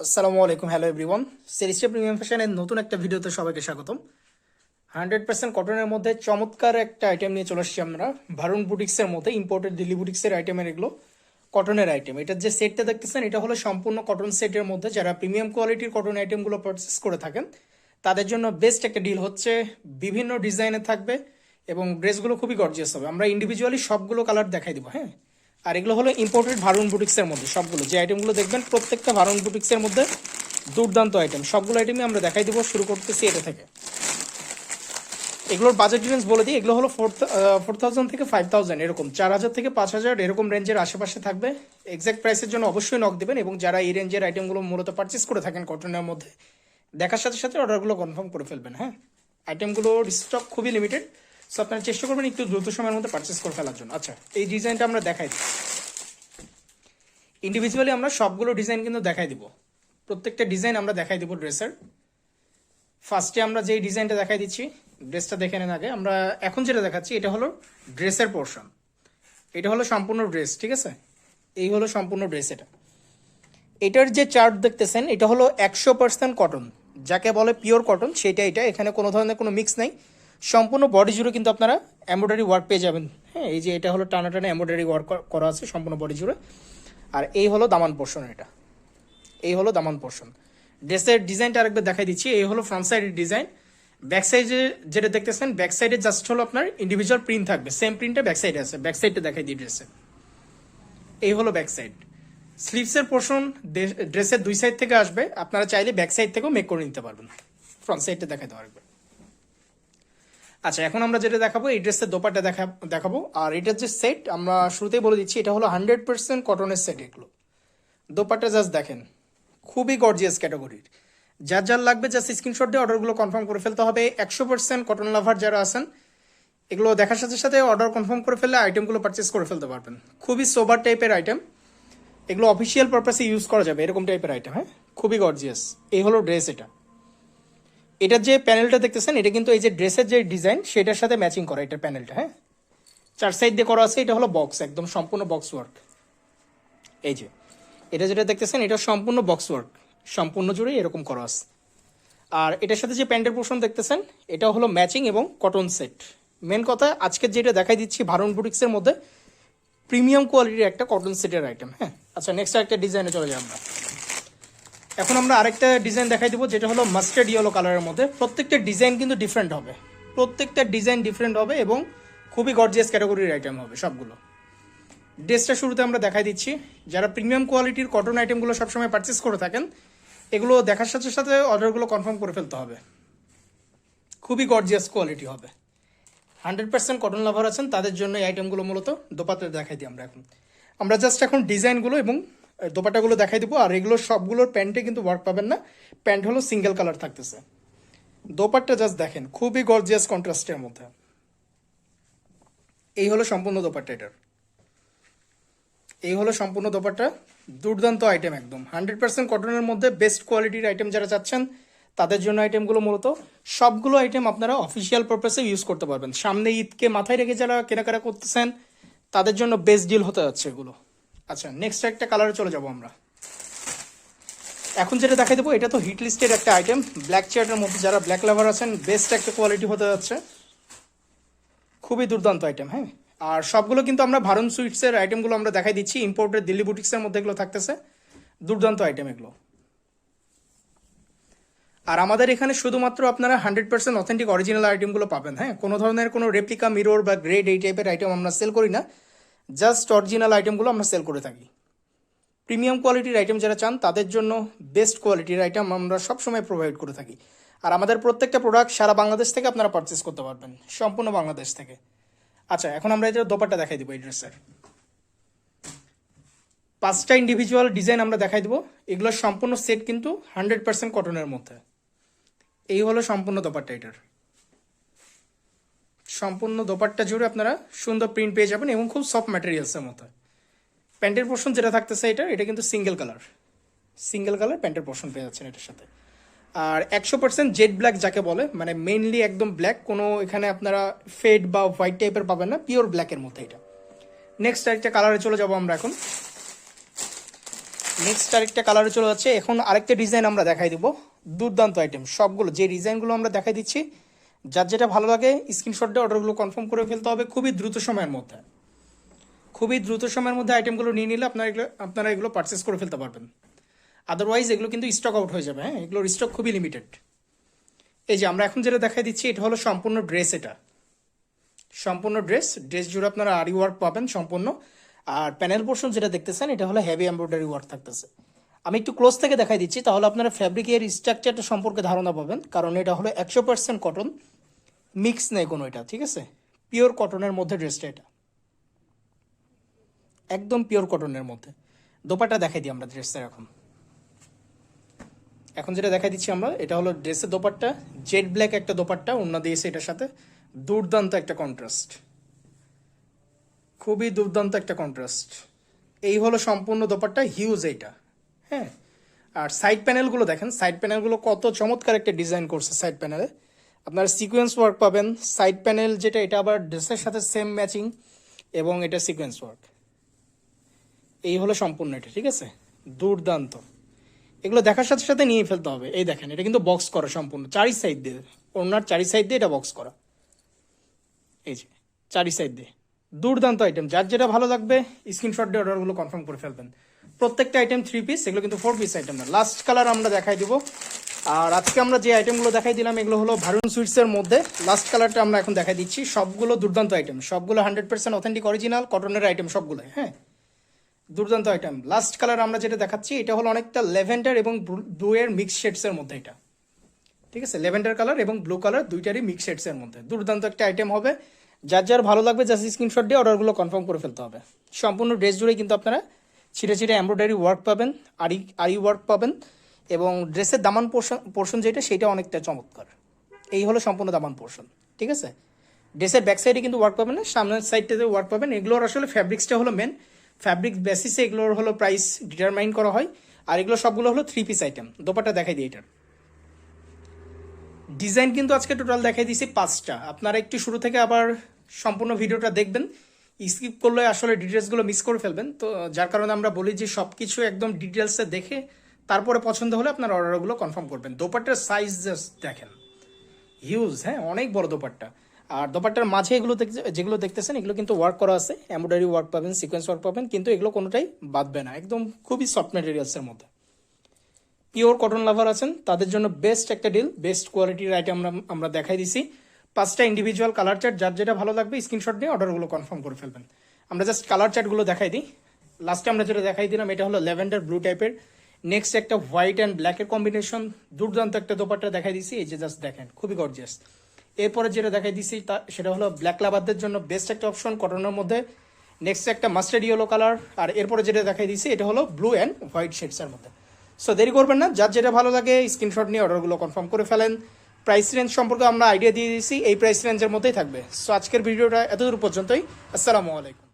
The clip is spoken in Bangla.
আসসালামু আলাইকুম, হ্যালো এভরিওয়ান। সেরিস্টা প্রিমিয়াম ফ্যাশনের নতুন একটা ভিডিওতে সবাইকে স্বাগতম। হান্ড্রেড পার্সেন্ট কটনের মধ্যে চমৎকার একটা আইটেম নিয়ে চলে আসছি আমরা। ভারুন বুটিক্সের মধ্যে ইম্পোর্টেড দিল্লি বুটিক্সের আইটেমের এগুলো, কটনের আইটেম এটার যে সেটটা দেখতেছেন, এটা হলো সম্পূর্ণ কটন সেটের মধ্যে যারা প্রিমিয়াম কোয়ালিটির কটন আইটেমগুলো পারচেস করে থাকেন, তাদের জন্য বেস্ট একটা ডিল হচ্ছে বিভিন্ন ডিজাইনে থাকবে এবং ড্রেসগুলো খুবই গর্জিয়াস হবে। আমরা ইন্ডিভিজুয়ালি সবগুলো কালার দেখাই দিব হ্যাঁ? আর এগুলো হলো ইম্পোর্টেড ভারুন বুটিক্সের মধ্যে সবগুলো। যে আইটেমগুলো দেখবেন, প্রত্যেকটা ভারুন বুটিক্সের মধ্যে দুর্দান্ত আইটেম সবগুলো আইটেমই আমরা দেখাই দেবো, শুরু করতেছি এটা থেকে। এগুলোর বাজেট ডিফারেন্স বলে দিই, এগুলো হলো ফোর ফোর থাউজেন্ড থেকে ফাইভ থাউজেন্ড এরকম। চার হাজার থেকে পাঁচ হাজার এরকম রেঞ্জের আশেপাশে থাকবে। এক্সাক্ট প্রাইসের জন্য অবশ্যই নক দেবেন এবং যারা এই রেঞ্জের আইটেমগুলো মূলত পারচেস করে থাকেন কটনের মধ্যে, দেখার সাথে সাথে অর্ডারগুলো কনফার্ম করে ফেলবেন হ্যাঁ? আইটেমগুলোর স্টক খুবই লিমিটেড সো আপনারা চেষ্টা করবেন একটু দ্রুত সময়ের মধ্যে পারচেস করে ফেলার জন্য। আচ্ছা এই ডিজাইনটা আমরা দেখাই দিই। ইন্ডিভিজুয়ালি আমরা সবগুলো ডিজাইন কিন্তু দেখাই দিব। প্রত্যেকটা ডিজাইন আমরা দেখাই দিব ড্রেসের ফার্স্টে আমরা যেই ডিজাইনটা দেখাই দিচ্ছি ড্রেসটা দেখে নেন আগে। আমরা এখন যেটা দেখাচ্ছি, এটা হলো ড্রেসের পোর্শন এটা হলো সম্পূর্ণ ড্রেস ঠিক আছে? এই হলো সম্পূর্ণ ড্রেস এটা। এটার যে চার্ট দেখতেছেন, এটা হলো একশো পার্সেন্ট কটন যাকে বলে পিওর কটন সেটা এটা। এখানে কোনো ধরনের কোনো মিক্স নাই। সম্পূর্ণ বডি জুড়ে কিন্তু আপনারা এমব্রয়ডারি ওয়ার্ক পেয়ে যাবেন। হ্যাঁ এই যে এটা হলো টানা টানা এমব্রয়ডারি ওয়ার্ক করা আছে সম্পূর্ণ বডি জুড়ে। আর এই হলো দামান পোর্শন এটা। এই হলো দামান পোর্শন ড্রেসের ডিজাইনটা আরেকবার দেখাই দিচ্ছি। এই হলো ফ্রন্ট সাইডের ডিজাইন ব্যাক সাইডে যেটা দেখতেছেন ব্যাক সাইডে জাস্ট হলো আপনার ইন্ডিভিজুয়াল প্রিন্ট থাকবে। সেম প্রিন্টটা ব্যাক সাইডে আছে। ব্যাক সাইডটা দেখাই দিই ড্রেসে এই হলো ব্যাক সাইড স্লিভসের পোর্শন ড্রেসের দুই সাইড থেকে আসবে। আপনারা চাইলে ব্যাক সাইড থেকেও মেক করে নিতে পারবেন। ফ্রন্ট সাইডটা দেখাই দেওয়া আরেকবার। আচ্ছা এখন আমরা যেটা দেখাবো, এই ড্রেসের দোপাটা দেখা, দেখাবো। আর এটার যে সেট আমরা শুরুতেই বলে দিচ্ছি, এটা হলো হান্ড্রেড পার্সেন্ট কটনের সেট এগুলো। দোপাটা জাস্ট দেখেন, খুবই গর্জিয়াস ক্যাটাগরির যার যার লাগবে জাস্ট স্ক্রিনশট দিয়ে অর্ডারগুলো কনফার্ম করে ফেলতে হবে। একশো পার্সেন্ট কটন লাভার যারা আছেন, এগুলো দেখার সাথে সাথে অর্ডার কনফার্ম করে ফেললে আইটেমগুলো পারচেস করে ফেলতে পারবেন। খুবই সোবার টাইপের আইটেম এগুলো অফিসিয়াল পারপাসে ইউজ করা যাবে, এরকম টাইপের আইটেম হ্যাঁ? খুবই গর্জিয়াস এই হলো ড্রেস এটা। এটার যে প্যানেলটা দেখতেছেন, এটা কিন্তু এই যে ড্রেসের যে ডিজাইন সেটার সাথে ম্যাচিং করা এটার প্যানেলটা হ্যাঁ? চার সাইড দিয়ে করা আছে, এটা হলো বক্স একদম সম্পূর্ণ বক্স ওয়ার্ক এই যে, এটা যেটা দেখতেছেন, এটা সম্পূর্ণ বক্স ওয়ার্ক সম্পূর্ণ জুড়ে এরকম করা আছে। আর এটার সাথে যে প্যান্টের পোর্শন দেখতেছেন এটা হলো ম্যাচিং এবং কটন সেট মেন কথা আজকে যেটা দেখাই দিচ্ছি ভারুন বুটিক্সের মধ্যে প্রিমিয়াম কোয়ালিটির একটা কটন সেটের আইটেম হ্যাঁ? আচ্ছা নেক্সট একটা ডিজাইনে চলে যাই আমরা। এখন আমরা আরেকটা ডিজাইন দেখাই দেবো, যেটা হলো মাস্টার্ড ইয়েলো কালারের মধ্যে। প্রত্যেকটা ডিজাইন কিন্তু ডিফারেন্ট হবে। প্রত্যেকটা ডিজাইন ডিফারেন্ট হবে এবং খুবই গর্জিয়াস ক্যাটাগরির আইটেম হবে সবগুলো। ড্রেসটা শুরুতে আমরা দেখাই দিচ্ছি। যারা প্রিমিয়াম কোয়ালিটির কটন আইটেমগুলো সবসময় পারচেস করে থাকেন, এগুলো দেখার সাথে সাথে অর্ডারগুলো কনফার্ম করে ফেলতে হবে। খুবই গর্জিয়াস কোয়ালিটি হবে। হান্ড্রেড পার্সেন্ট কটন লাভার আছেন, তাদের জন্য এই আইটেমগুলো মূলত দোপাতে দেখাই দিই আমরা এখন। আমরা জাস্ট এখন ডিজাইনগুলো এবং দোপাটাগুলো দেখাই দেবো। আর এগুলো সবগুলোর প্যান্টে কিন্তু ওয়ার্ক পাবেন না। প্যান্ট হলো সিঙ্গেল কালার থাকতেছে। দোপাট্টা জাস্ট দেখেন, খুবই গর্জিয়াস কন্ট্রাস্টের মধ্যে। এই হলো সম্পূর্ণ দোপাট্টা এটার। এই হলো সম্পূর্ণ দোপাট্টা। দুর্দান্ত আইটেম একদম। হান্ড্রেড পার্সেন্ট কটনের মধ্যে বেস্ট কোয়ালিটির আইটেম যারা চাচ্ছেন, তাদের জন্য আইটেমগুলো মূলত। সবগুলো আইটেম আপনারা অফিসিয়াল পারপাসে ইউজ করতে পারবেন। সামনে ঈদকে মাথায় রেখে যারা কেনাকাটা করতেছেন, তাদের জন্য বেস্ট ডিল হতে যাচ্ছে এগুলো। আচ্ছা নেক্সট একটা কালারে চলে যাব আমরা। এখন যেটা দেখাই দেবো, এটা তো হিট লিস্টের একটা আইটেম ব্ল্যাক চেয়ারের মধ্যে যারা ব্ল্যাক লাভার আছেন বেস্ট একটা কোয়ালিটি হতে যাচ্ছে। খুবই দুর্দান্ত আইটেম হ্যাঁ? আর সবগুলো কিন্তু আমরা ভারন সুইটসের আইটেমগুলো আমরা দেখাই দিচ্ছি। ইম্পোর্টেড দিল্লি বুটিক্সের মধ্যে এগুলো থাকতেছে। দুর্দান্ত আইটেম এগুলো। আর আমাদের এখানে শুধুমাত্র আপনারা হান্ড্রেড পার্সেন্ট অথেন্টিক অরিজিনাল আইটেমগুলো পাবেন হ্যাঁ? কোনো ধরনের কোনো রেপ্লিকা মিরর বা গ্রেড এই টাইপের আইটেম আমরা সেল করি না। জাস্ট অরিজিনাল আইটেমগুলো আমরা সেল করে থাকি। প্রিমিয়াম কোয়ালিটির আইটেম যারা চান, তাদের জন্য বেস্ট কোয়ালিটির আইটেম আমরা সবসময় প্রোভাইড করে থাকি। আর আমাদের প্রত্যেকটা প্রোডাক্ট সারা বাংলাদেশ থেকে আপনারা পারচেস করতে পারবেন, সম্পূর্ণ বাংলাদেশ থেকে। আচ্ছা এখন আমরা এটা দোপাট্টা দেখাই দিব এই ড্রেসের পাঁচটা ইন্ডিভিজুয়াল ডিজাইন আমরা দেখাই দেবো এগুলোর সম্পূর্ণ সেট কিন্তু হান্ড্রেড পার্সেন্ট কটনের মধ্যে। এই হলো সম্পূর্ণ দোপাট্টা এটার। সম্পূর্ণ দোপাট্টা জুড়ে আপনারা সুন্দর প্রিন্ট পেয়ে যাবেন এবং খুব সফট ম্যাটেরিয়ালসের মতো। প্যান্টের পোর্শন যেটা থাকতেছে এটা এটা কিন্তু সিঙ্গেল কালার সিঙ্গেল কালার প্যান্টের পোর্শন পেয়ে যাচ্ছেন এটার সাথে। আর একশো পার্সেন্ট জেড ব্ল্যাক যাকে বলে মানে মেইনলি একদম ব্ল্যাক কোনো এখানে আপনারা ফেড বা হোয়াইট টাইপের পাবেন না পিওর ব্ল্যাকের মধ্যে এটা। নেক্সট একটা কালারে চলে যাব আমরা এখন। নেক্সট আরেকটা কালারে চলে যাচ্ছে। এখন আরেকটা ডিজাইন আমরা দেখাই দিব। দুর্দান্ত আইটেম সবগুলো, যে ডিজাইনগুলো আমরা দেখাই দিচ্ছি যার যেটা ভালো লাগে স্ক্রিনশট দিয়ে অর্ডারগুলো কনফার্ম করে ফেলতে হবে খুবই দ্রুত সময়ের মধ্যে। খুবই দ্রুত সময়ের মধ্যে আইটেমগুলো নিয়ে নিলে আপনারা এগুলো আপনারা এগুলো পারচেস করে ফেলতে পারবেন। আদারওয়াইজ এগুলো কিন্তু স্টক আউট হয়ে যাবে হ্যাঁ? এগুলোর স্টক খুবই লিমিটেড এই যে আমরা এখন যেটা দেখাই দিচ্ছি, এটা হলো সম্পূর্ণ ড্রেস এটা। সম্পূর্ণ ড্রেস ড্রেস জুড়ে আপনারা আরি ওয়ার্ক পাবেন সম্পূর্ণ। আর প্যানেল পোর্শন যেটা দেখতেছেন, এটা হলো হেভি এমব্রয়ডারি ওয়ার্ক থাকতেছে। আমি একটু ক্লোজ থেকে দেখাই দিচ্ছি, তাহলে আপনারা ফ্যাব্রিকের স্ট্রাকচারটা সম্পর্কে ধারণা পাবেন, কারণ এটা হলো একশো পার্সেন্ট কটন মিক্স নেই কোনো এটা ঠিক আছে? পিওর কটনের মধ্যে ড্রেসটা এটা। একদম পিওর কটনের মধ্যে। দোপাটা দেখাই দিই আমরা ড্রেসটা এখন। এখন যেটা দেখাই দিচ্ছি আমরা, এটা হলো ড্রেসের দোপাট্টা জেড ব্ল্যাক একটা দোপাট্টা অন্য দিয়েছে এটার সাথে দুর্দান্ত একটা কন্ট্রাস্ট খুবই দুর্দান্ত একটা কন্ট্রাস্ট এই হলো সম্পূর্ণ দোপাট্টা হিউজ এইটা। হ্যাঁ? আর সাইড প্যানেলগুলো দেখেন সাইড প্যানেলগুলো কত চমৎকার একটা ডিজাইন করছে সাইড প্যানেলে আপনার সিকোয়েন্স ওয়ার্ক পাবেন। সাইড প্যানেল যেটা, এটা আবার ড্রেসের সাথে সেম ম্যাচিং এবং এটা সিকোয়েন্স ওয়ার্ক এই হলো সম্পূর্ণ এটা, ঠিক আছে? দুর্দান্ত। এগুলো দেখার সাথে সাথে নিয়ে ফেলতে হবে। এই দেখেন, এটা কিন্তু বক্স করা সম্পূর্ণ। চারি সাইড দিয়ে। ওনার চারি সাইড দিয়ে এটা বক্স করা। এই যে, চারি সাইড দিয়ে। দুর্দান্ত আইটেম যার যেটা ভালো লাগবে স্ক্রিনশট দিয়ে অর্ডারগুলো কনফার্ম করে ফেলবেন। প্রত্যেকটা আইটেম থ্রি পিস এগুলো কিন্তু ফোর পিস আইটেম না। লাস্ট কালার আমরা দেখাই দিব। আর আজকে আমরা যে আইটেমগুলো দেখাই দিলাম, এগুলো হলো ভারুন সুইটসের মধ্যে। লাস্ট কালারটা আমরা এখন দেখাই দিচ্ছি। সবগুলো দুর্দান্ত আইটেম সবগুলো হান্ড্রেড পার্সেন্ট অথেন্টিক অরিজিনাল কটনের আইটেম সবগুলো হ্যাঁ? দুর্দান্ত আইটেম লাস্ট কালার আমরা যেটা দেখাচ্ছি, এটা হলো অনেকটা লেভেন্ডার এবং ব্লু এর মিক্স শেডসের মধ্যে এটা। ঠিক আছে? লেভেন্ডার কালার এবং ব্লু কালার দুইটারই মিক্স শেডসের মধ্যে। দুর্দান্ত একটা আইটেম হবে। যার যার ভালো লাগবে জাস্ট স্ক্রিনশট দিয়ে অর্ডারগুলো কনফার্ম করে ফেলতে হবে। সম্পূর্ণ ড্রেস জুড়ে কিন্তু আপনারা ছিঁড়ে ছিঁড়ে এমব্রয়ডারি ওয়ার্ক পাবেন আরি আরি ওয়ার্ক পাবেন এবং ড্রেসের দামান পোর্শন পোর্শন যেটা, সেটা অনেকটা চমৎকার। এই হলো সম্পূর্ণ দামান পোর্শন ঠিক আছে? ড্রেসের ব্যাক সাইডে কিন্তু ওয়ার্ক পাবেন না, সামনের সাইডটাতে ওয়ার্ক পাবেন। এগুলোর আসলে ফ্যাব্রিক্সটা হলো মেন ফ্যাব্রিক বেসিসে এগুলোর হলো প্রাইস ডিটারমাইন করা হয়। আর এগুলো সবগুলো হলো থ্রি পিস আইটেম দোপাটা দেখাই দিই এটার। ডিজাইন কিন্তু আজকে টোটাল দেখাই দিয়েছি পাঁচটা। আপনারা একটু শুরু থেকে আবার সম্পূর্ণ ভিডিওটা দেখবেন। স্কিপ করলে আসলে ডিটেলসগুলো মিস করে ফেলবেন। তো যার কারণে আমরা বলি যে সব কিছু একদম ডিটেলসে দেখে তারপরে পছন্দ হলে আপনার অর্ডারগুলো কনফার্ম করবেন। দোপাট্টার সাইজ দেখেন। হিউজ হ্যাঁ অনেক বড় দোপাট্টা। আর দোপাট্টার মাঝে এগুলো যেগুলো দেখতেছেন, এগুলো কিন্তু ওয়ার্ক করা আছে। এমব্রয়ডারি ওয়ার্ক পাবেন সিকোয়েন্স ওয়ার্ক পাবেন, কিন্তু এগুলো কোনোটাই বাদবে না একদম খুবই সফট ম্যাটেরিয়ালসের মধ্যে। পিওর কটন লাভার আছেন, তাদের জন্য বেস্ট একটা ডিল বেস্ট কোয়ালিটির আইটেম আমরা আমরা দেখাই দিছি। পাঁচটা ইন্ডিভিজুয়াল কালার চার্ট যার যেটা ভালো লাগবে স্ক্রিনশট দিয়ে অর্ডারগুলো কনফার্ম করে ফেলবেন। আমরা জাস্ট কালার চার্টগুলো দেখাই দিই। লাস্টে আমরা যেটা দেখাই দিলাম, এটা হলো ল্যাভেন্ডার ব্লু টাইপের নেক্সট একটা হোয়াইট অ্যান্ড ব্ল্যাকের কম্বিনেশন দুর্দান্ত একটা দোপাট্টা দেখাই দিছি, এই যে জাস্ট দেখেন, খুবই গর্জিয়াস এরপরে যেটা দেখাই দিছি, তা সেটা হলো ব্ল্যাক লাভারদের জন্য বেস্ট একটা অপশন কটনের মধ্যে। নেক্সট একটা মাস্টার্ড ইয়েলো কালার আর এরপরে যেটা দেখাই দিছি, এটা হলো ব্লু অ্যান্ড হোয়াইট শেডসের মধ্যে। সো দেরি করবেন না, যার যেটা ভালো লাগে স্ক্রিনশট নিয়ে অর্ডারগুলো কনফার্ম করে ফেলেন। প্রাইস রেঞ্জ সম্পর্কে আমরা আইডিয়া দিয়ে দিয়েছি, এই প্রাইস রেঞ্জের মধ্যেই থাকবে। সো আজকের ভিডিওটা এতদূর পর্যন্তই। আসসালামু আলাইকুম।